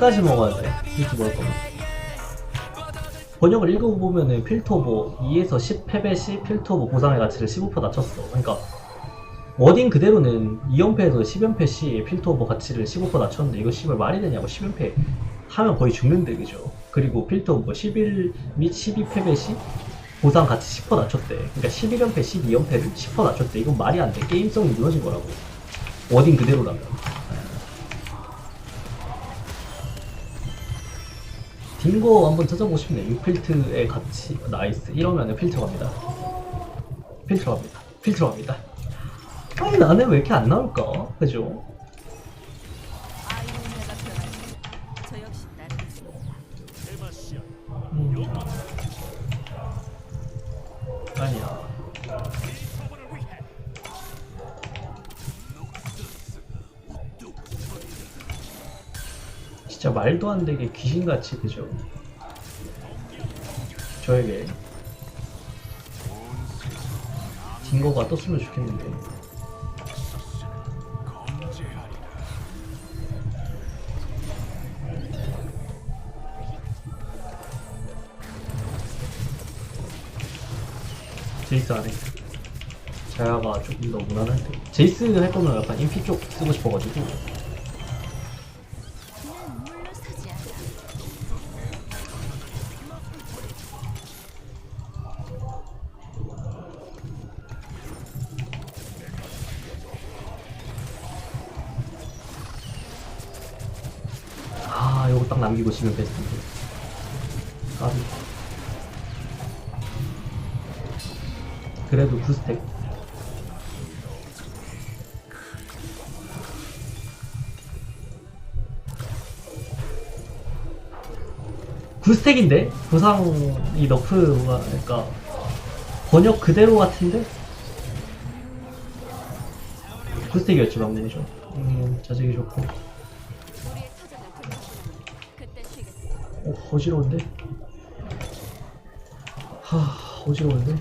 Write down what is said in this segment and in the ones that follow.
끝까지 먹어야 돼. 이렇게 먹을 거면. 번역을 읽어보면은 필터보 2에서 10 패배 시 필터보 보상의 가치를 15% 낮췄어. 그러니까 워딩 그대로는 2연패에서 10연패 시 필터보 가치를 15% 낮췄는데 이거 씨발 말이 되냐고 10연패 하면 거의 죽는데 그죠? 그리고 필터보 11 및 12패배 시 보상 가치 10% 낮췄대. 그러니까 11연패, 12연패를 10% 낮췄대. 이건 말이 안 돼. 게임성이 무너진 거라고. 워딩 그대로라면. 딩거 한번 찾아보고 싶네. 6필트의 가치. 나이스. 이러면은 필터 갑니다. 필터 갑니다. 필터 갑니다. 아니, 나는 왜 이렇게 안 나올까? 그죠? 말도 안 되게 귀신같이 그죠? 저에게. 딩거가 떴으면 좋겠는데. 제이스 안해. 자야가 조금 더 무난한데 제이스 할 거면 약간 인피 쪽 쓰고 싶어가지고 지면 베스트인데. 까비. 그래도 구스택. 구스택인데? 부상이 너프가 그러니까 번역 그대로 같은데? 구스택이었지 방금 좀 음, 자직이 좋고 어, 어지러운데? 하, 어지러운데?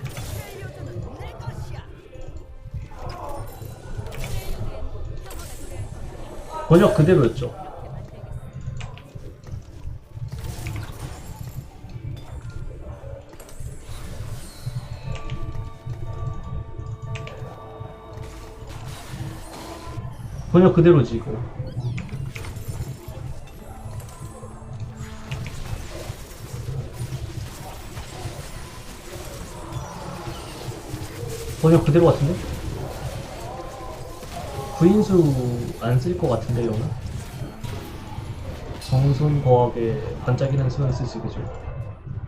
번역 그대로였죠. 번역 그대로지, 이거. 번역 그대로 같은데? 구인수 안 쓸 것 같은데 이거는? 정손 거하게 반짝이는 수는 쓰지 그죠?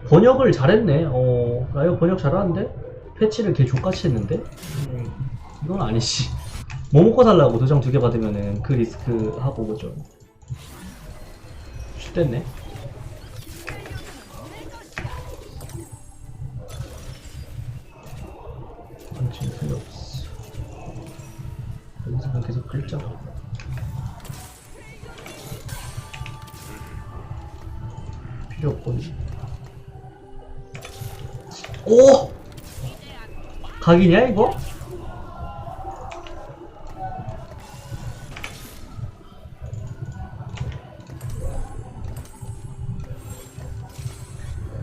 번역을 잘했네 어 라이어 번역 잘하는데? 패치를 개 족같이 했는데? 음, 이건 아니지 뭐 먹고 살라고 도장 두 개 받으면은 그 리스크 하고 그죠? 쉿 됐네 지금 필요 없어. 긁자. 필요 없고. 오! 각이냐, 이거?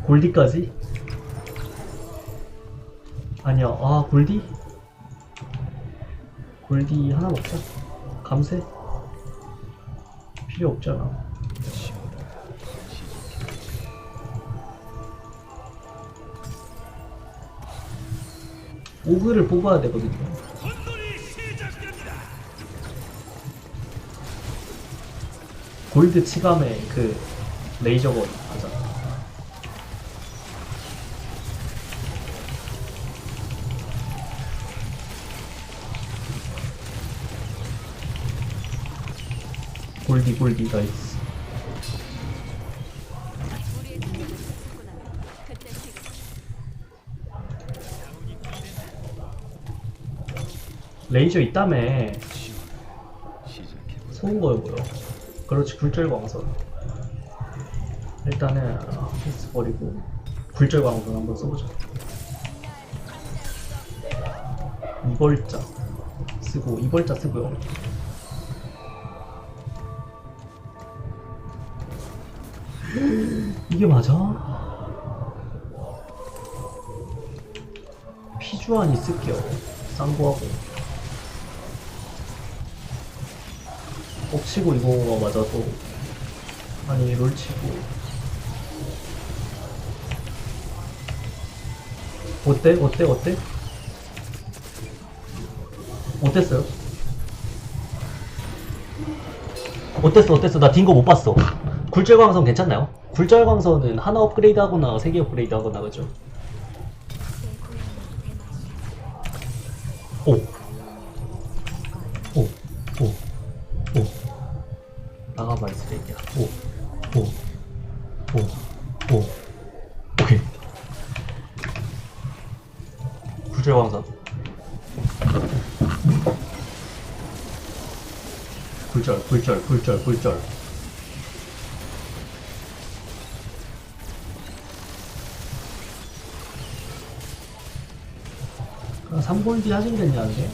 골디까지? 아니야, 아, 골디? 골디 하나 먹자. 감세? 필요 없잖아. 오그를 뽑아야 되거든요. 골드 치감에 그 레이저건 하자. 골디 그때 쉬겠어. 레이저 있다며. 속은 거요 뭐요? 그렇지 굴절광선. 일단은 아, 패스 버리고 굴절광선 한번 써보자. 이벌자 쓰고 이벌자 쓰고요. 이게 맞아? 피주안이 쓸게요. 쌍구하고. 옥치고 이거가 맞아도. 아니, 롤치고. 어때? 어때? 어때? 어땠어요? 어땠어? 어땠어? 나 딩거 못 봤어. 굴절광선 괜찮나요? 굴절광선은 하나 업그레이드 하거나 세 개 업그레이드 하거나 그죠? 오. 오. 오. 오. 나가봐 이 쓰레기야. 오. 오. 오. 오. 오케이. 굴절광선. 굴절, 굴절, 굴절, 굴절. 골디 하시겠냐는데?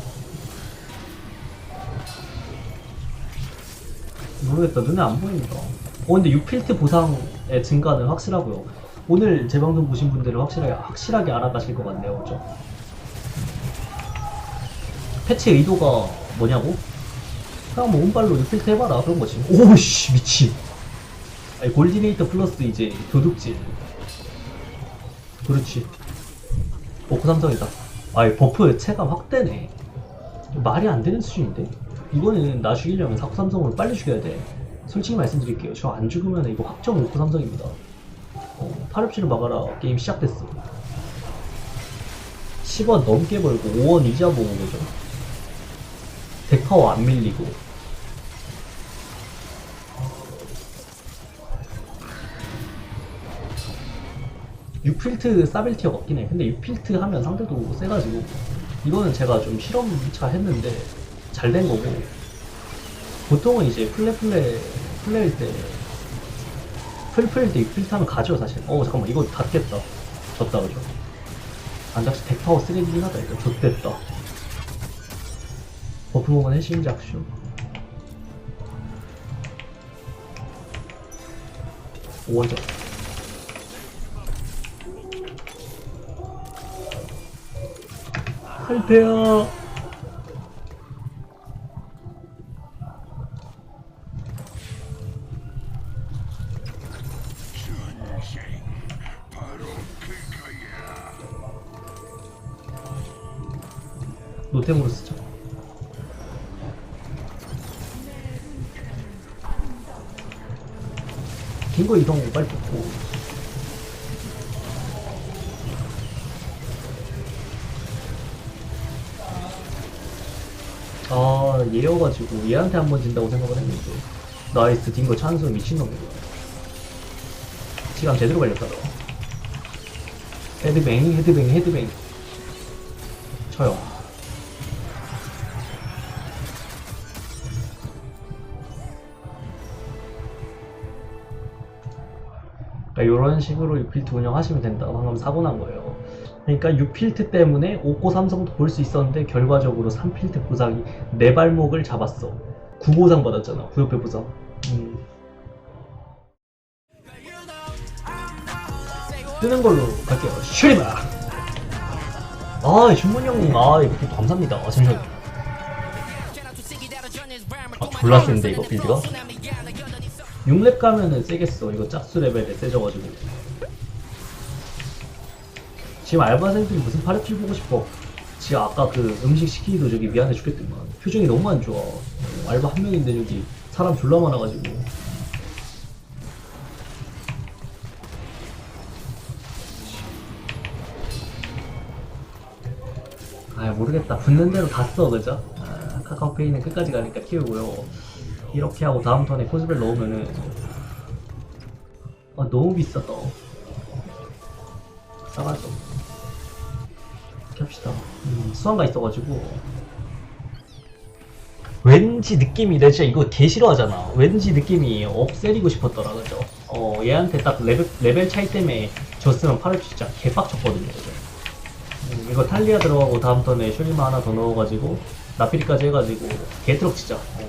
모르겠다. 눈에 안 보입니다. 어, 근데 6필트 보상의 증가는 확실하고요. 오늘 제 방송 보신 분들은 확실하게, 확실하게 알아가실 것 같네요. 그죠? 패치 의도가 뭐냐고? 그냥 뭐 운발로 6필트 해봐라. 그런 거지. 오씨, 미친. 아니, 골디네이터 플러스 이제 도둑질. 그렇지. 버프 삼성이다. 아이 버프 체감 확대네. 말이 안 되는 수준인데? 이거는 나 죽이려면 사쿠 삼성으로 빨리 죽여야 돼. 솔직히 말씀드릴게요. 저 안 죽으면 이거 확정 오쿠 삼성입니다. 어, 팔업치를 막아라. 게임 시작됐어. 10원 넘게 벌고 5원 이자 모은 거죠. 데카워 안 밀리고. 육필트 사벨티어 같긴 해. 근데 6필트 하면 상대도 세가지고 이거는 제가 좀 실험차 했는데 잘 된 거고 보통은 이제 플레 플레 플레일 때 풀플일 때 6필트 하면 가죠 사실. 어 잠깐만 이거 닿겠다. 졌다 그죠? 안작시 덱파워 쓰레기긴 하다 이거 좆됐다. 버프 먹은 해신작쇼. 오원작. 할배야. 노템으로 쓰자. 긴거 이동 빨리 뽑고. 아 얘여가지고 얘한테 한 번 진다고 생각을 했는데 나이스 딩거 찬수 미친놈이고 시간 제대로 걸렸다 너 헤드뱅 헤드뱅 헤드뱅 쳐요. 그러니까 이런 식으로 6필트 운영하시면 된다고 방금 사고 난 거예요. 그러니까 6필트 때문에 오코 삼성도 볼 수 있었는데 결과적으로 3필트 보상이 내 발목을 잡았어. 9보상 받았잖아. 9옆에 보상. 음. 뜨는 걸로 갈게요. 슈리바! 아, 준문이 형님, 아, 이렇게 또 감사합니다. 아, 잠시만요. 아, 졸라 센데, 이거 빌드가? 6렙 가면은 세겠어. 이거 짝수 레벨에 세져가지고. 지금 알바생들이 무슨 파르필 보고 싶어. 지금 아까 그 음식 시키기도 저기 미안해 죽겠더만. 표정이 너무 안 좋아. 어, 알바 한 명인데 저기 사람 졸라 많아가지고. 아 모르겠다. 붙는 대로 다 써, 그죠? 아, 카카오페이는 끝까지 가니까 키우고요. 이렇게 하고 다음 턴에 코스벨 넣으면은 아 너무 비싸다 음, 수완가 있어가지고 왠지 느낌이 내가 진짜 이거 개 싫어하잖아 왠지 느낌이 업세리고 싶었더라 그죠 어 얘한테 딱 레벨, 레벨 차이 때문에 졌으면 팔을 진짜 개빡쳤거든요 그죠 음, 이거 탈리아 들어가고 다음 턴에 슈리마 하나 더 넣어가지고 나피리까지 해가지고 개트럭 치자 어.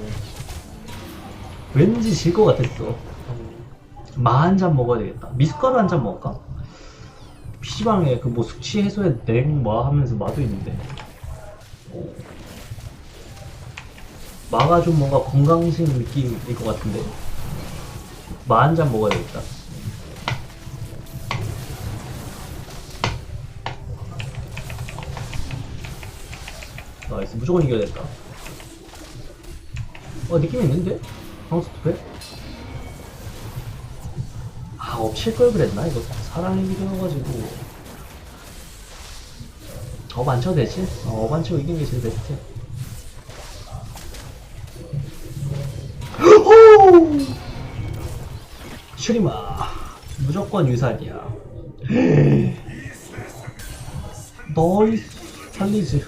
왠지 질 것 같았어. 마 한 잔 먹어야 되겠다. 미숫가루 한 잔 먹을까? PC방에 그 뭐 숙취 해소에 냉마 하면서 마도 있는데. 오. 마가 좀 뭔가 건강식 느낌일 것 같은데. 마 한 잔 먹어야 되겠다. 나이스. 무조건 이겨야겠다. 어, 느낌 있는데? 방수 투패? 아, 엎칠 걸 그랬나? 이거 사랑이기도 해가지고. 업안 쳐도 되지? 어, 업안 치고 이긴 게 제일 베스트. 호! 슈리마. 무조건 유산이야. 너이스. 살리즈.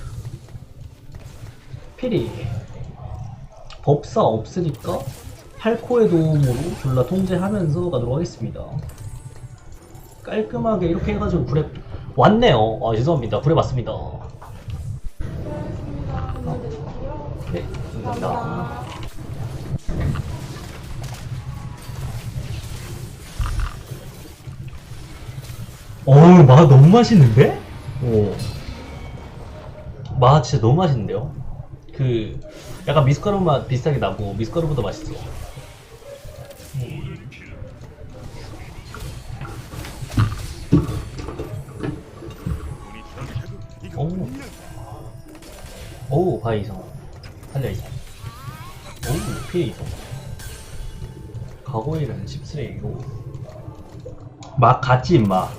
피리. 법사 없으니까 8코의 도움으로 졸라 통제하면서 가도록 하겠습니다. 깔끔하게 이렇게 해가지고 불에 왔네요. 아 죄송합니다. 불에 왔습니다. 네, 감사합니다. 어우, 마 너무 맛있는데? 오. 마 진짜 너무 맛있는데요? 그, 약간 미숫가루 맛 비슷하게 나고, 미숫가루보다 맛있어. 오, 바이 이성. 달려 이성. 오, 피해 이성. 가고일은 10쓰레기고. 막 같지, 임마.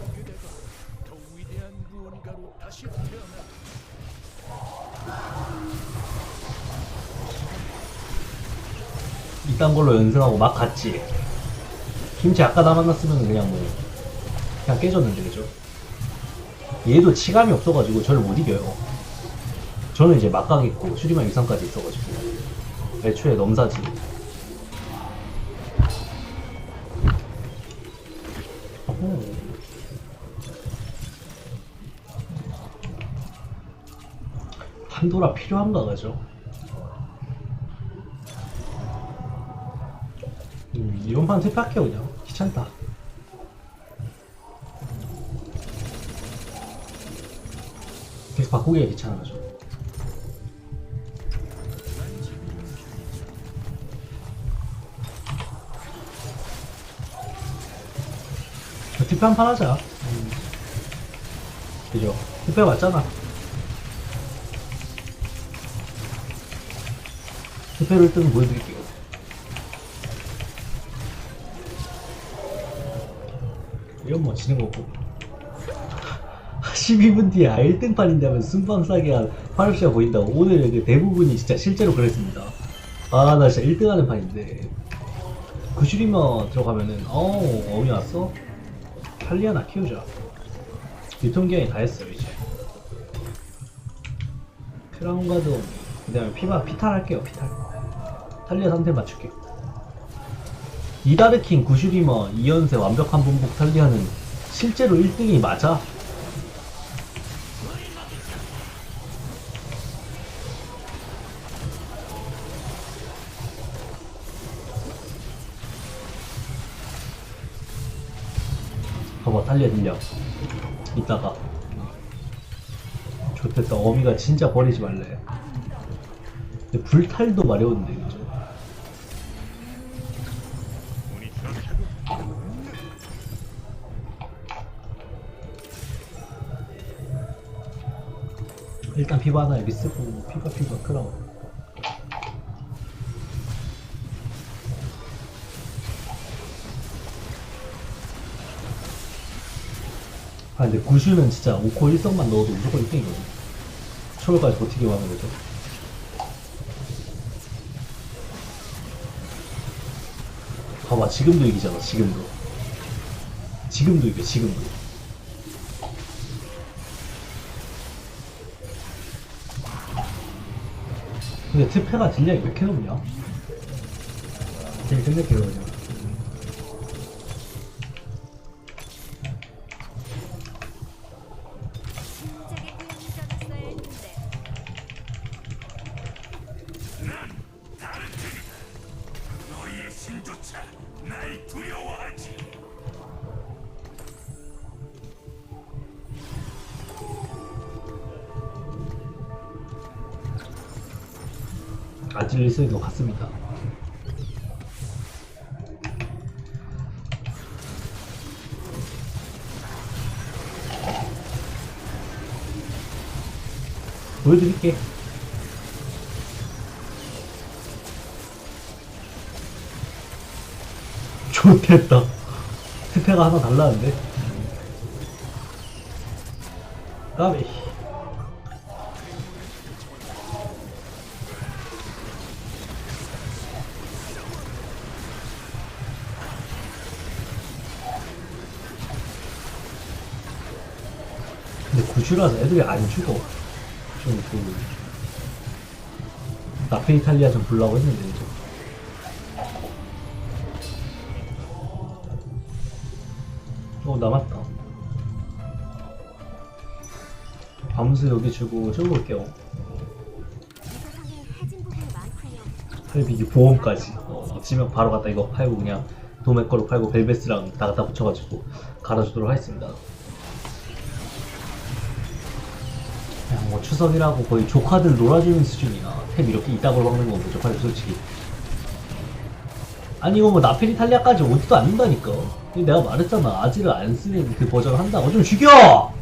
이딴 걸로 연승하고 막 갔지. 김치 아까 다 만났으면 그냥 뭐, 그냥 깨졌는데, 그죠? 얘도 치감이 없어가지고 저를 못 이겨요. 저는 이제 막강 있고 슈리만 유상까지 있어가지고 애초에 넘사지. 오. 판도라 필요한가 가죠? 음, 이번 판 투표할게요 그냥 귀찮다 계속 바꾸기가 귀찮아가지고 투표 한판 하자 음. 그죠 투표 맞잖아 투표를 뜨면 보여드릴게요 이건 뭐 지는 거고 12분 뒤에 아 1등 판인다면 순방 싸게 한 파르시가 보인다고 오늘 그 대부분이 진짜 실제로 그랬습니다 아 나 진짜 1등 하는 판인데 그 슈리머 들어가면은 어우 어미 왔어? 탈리아나 키우자 유통기한이 다 했어요 이제. 크라운 가드 그 다음에 피바 피탈 할게요 피탈. 탈리아 상태 맞출게요. 이다르킹 구슈리머 2연세 완벽한 분복 탈리아는 실제로 1등이 맞아? 들려 이따가. 좋겠다. 어미가 진짜 버리지 말래. 근데 불탈도 마려운데 그죠? 일단 피바 하나 여기 쓰고 피바 피바 크라운 아 근데 구슈는 진짜 5코 1성만 넣어도 무조건 1등이거든 초월까지 버티기 하는 거죠. 봐봐 지금도 이기잖아 지금도. 지금도 이겨 지금도. 근데 트페가 딜량이 왜 이렇게 높냐? 되게 끝낼게요 그냥 아질리스인 것 같습니다. 보여드릴게. 좋겠다. 스페가 하나 달라는데. 까비. 근데 구슈라서 애들이 안 죽어. 좀 그, 나페 이탈리아 좀 보려고 했는데, 좀. 어, 남았다. 밤수 여기 주고 부분이 많군요. 팔비기 보험까지. 어, 지면 바로 갖다 이거 팔고 그냥 도매 거로 팔고 벨베스랑 다 갖다 붙여가지고 갈아주도록 하겠습니다. 뭐 추석이라고 거의 조카들 놀아주는 수준이야. 탭 이렇게 이따구로 박는 거 보죠, 팔 솔직히. 아니 이거 뭐 나페리 탈리아까지 오지도 않는다니까. 내가 말했잖아. 아지를 안 쓰는 그 버전을 한다고. 좀 죽여!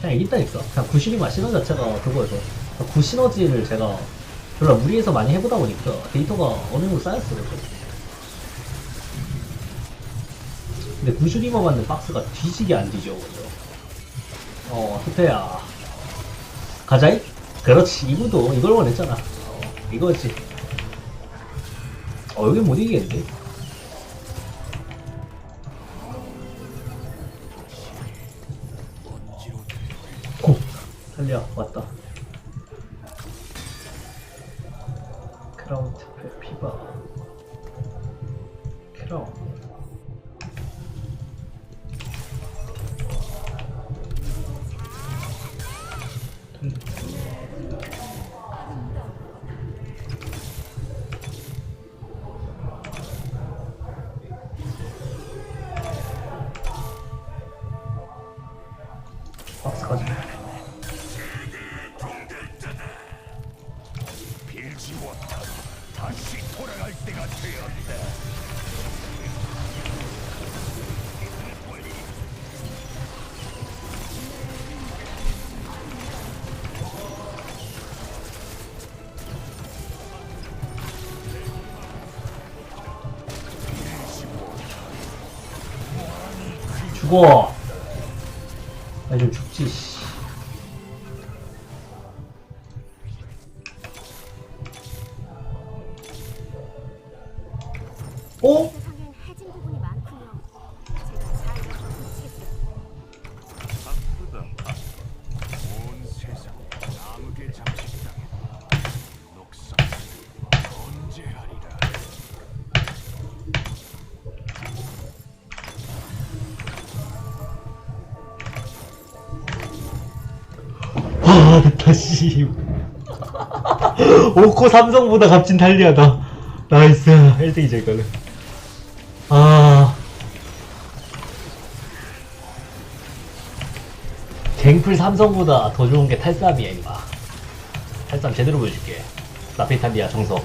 그냥 이긴다니까. 그냥 구시리만 시너 자체가 그거여서. 구시너지를 제가 별로 무리해서 많이 해보다 보니까 데이터가 어느 정도 쌓였어. 그래서. 근데 구슈리머 받는 박스가 뒤지게 안 뒤져. 그죠? 어, 투페야. 가자이? 그렇지. 이구도 이걸 원했잖아. 어, 이거지. 어, 여긴 못 이기겠는데? 오! 탈리아, 왔다. 죽어! 나 좀 죽지, 씨. 씨. 오코 삼성보다 값진 달리하다. 나이스. 1등이죠, 이거는. 아. 갱플 삼성보다 더 좋은 게 탈삼이야, 임마. 탈삼 제대로 보여줄게. 나페이탈리아 정석.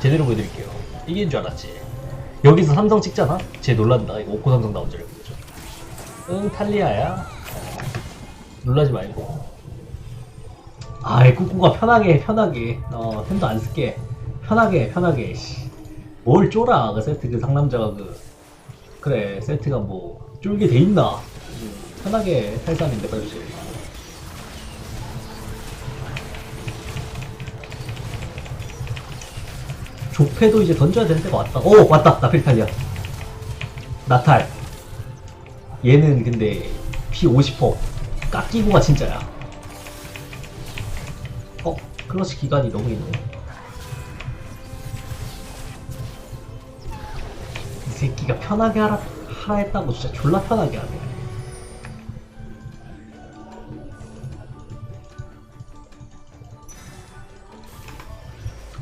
제대로 보여드릴게요. 이긴 줄 알았지. 여기서 삼성 찍잖아? 쟤 놀란다. 이거 오코 삼성 나온 줄 알고. 응, 탈리아야. 놀라지 말고. 아 이, 꾸꾸가 편하게, 편하게. 어, 템도 안 쓸게. 편하게, 편하게, 씨. 뭘 쫄아, 그 세트, 그 상남자가 그. 그래, 세트가 뭐, 쫄게 돼 있나? 음, 편하게 탈삼인데, 봐주세요. 조패도 이제 던져야 되는 때가 왔다. 오, 왔다! 나필탈리아. 나탈. 얘는 근데 피50% 깎이고가 진짜야. 어? 클러치 기간이 너무 있네. 이 새끼가 편하게 하라, 하라 했다고 진짜 졸라 편하게 하네.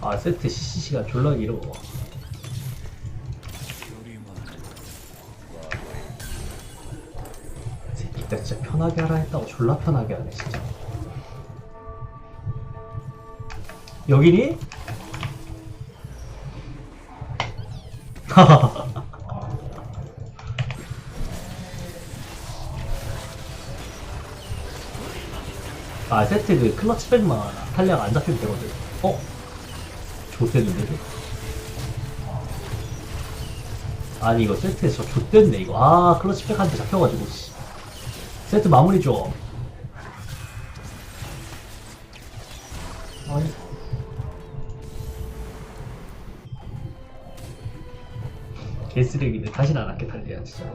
아, 세트 CC가 졸라 길어. 요리만 내가 진짜 편하게 하라 했다고 졸라 편하게 하네 진짜 여기니? 아 세트 그 클러치 백만 탄력 안 잡히면 되거든 어? 좋댔는데 아니 이거 세트에서 좋댔네 이거 아 클러치 백한테 잡혀가지고 씨. 세트 마무리 좀 아니 개쓰레기네 다시는 안 할게 달리야 진짜